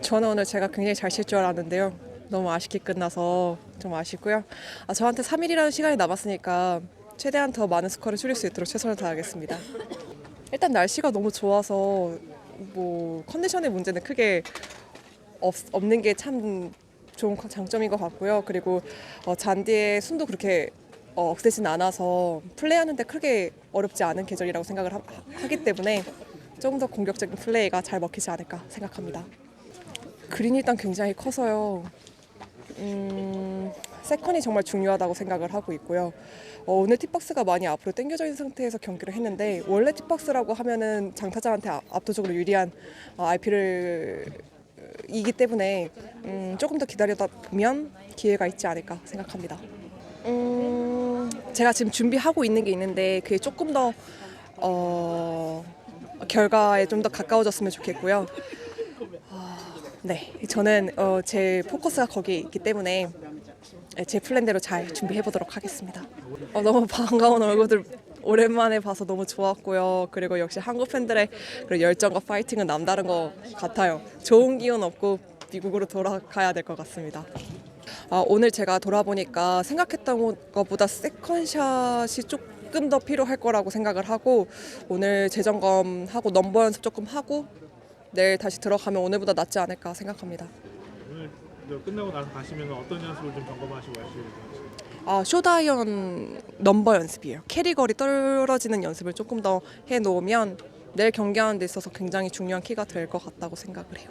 저는 오늘 제가 굉장히 잘 칠 줄 알았는데요. 너무 아쉽게 끝나서 좀 아쉽고요. 아, 저한테 3일이라는 시간이 남았으니까 최대한 더 많은 스코어를 줄일 수 있도록 최선을 다하겠습니다. 일단 날씨가 너무 좋아서 뭐 컨디션의 문제는 크게 없, 없는 게 참 좋은 장점인 것 같고요. 그리고 어, 잔디의 순도 그렇게 어, 억세진 않아서 플레이하는데 크게 어렵지 않은 계절이라고 생각을 하, 하기 때문에 조금 더 공격적인 플레이가 잘 먹히지 않을까 생각합니다. 그린이 일단 굉장히 커서요. 음, 세컨이 정말 중요하다고 생각을 하고 있고요. 어, 오늘 팁박스가 많이 앞으로 당겨져 있는 상태에서 경기를 했는데 원래 팁박스라고 하면은 장타자한테 아- 압도적으로 유리한 어, RP를 이기 때문에 음, 조금 더 기다리다 보면 기회가 있지 않을까 생각합니다. 음, 제가 지금 준비하고 있는 게 있는데 그게 조금 더 어, 결과에 좀 더 가까워졌으면 좋겠고요. 네, 저는 어, 제 포커스가 거기에 있기 때문에 네, 제 플랜대로 잘 준비해 보도록 하겠습니다. 어, 너무 반가운 얼굴들 오랜만에 봐서 너무 좋았고요. 그리고 역시 한국 팬들의 그런 열정과 파이팅은 남다른 것 같아요. 좋은 기운 없고 미국으로 돌아가야 될 것 같습니다. 아, 오늘 제가 돌아보니까 생각했던 것보다 세컨샷이 조금 더 필요할 거라고 생각을 하고 오늘 재점검하고 넘버 연습 조금 하고 내일 다시 들어가면 오늘보다 낫지 않을까 생각합니다. 오늘 이제 끝나고 나서 가시면 어떤 연습을 좀 점검하시고 되죠? 아 쇼다이언 넘버 연습이에요. 캐리거리 떨어지는 연습을 조금 더 해놓으면 내일 경기하는 데 있어서 굉장히 중요한 키가 될 것 같다고 생각을 해요.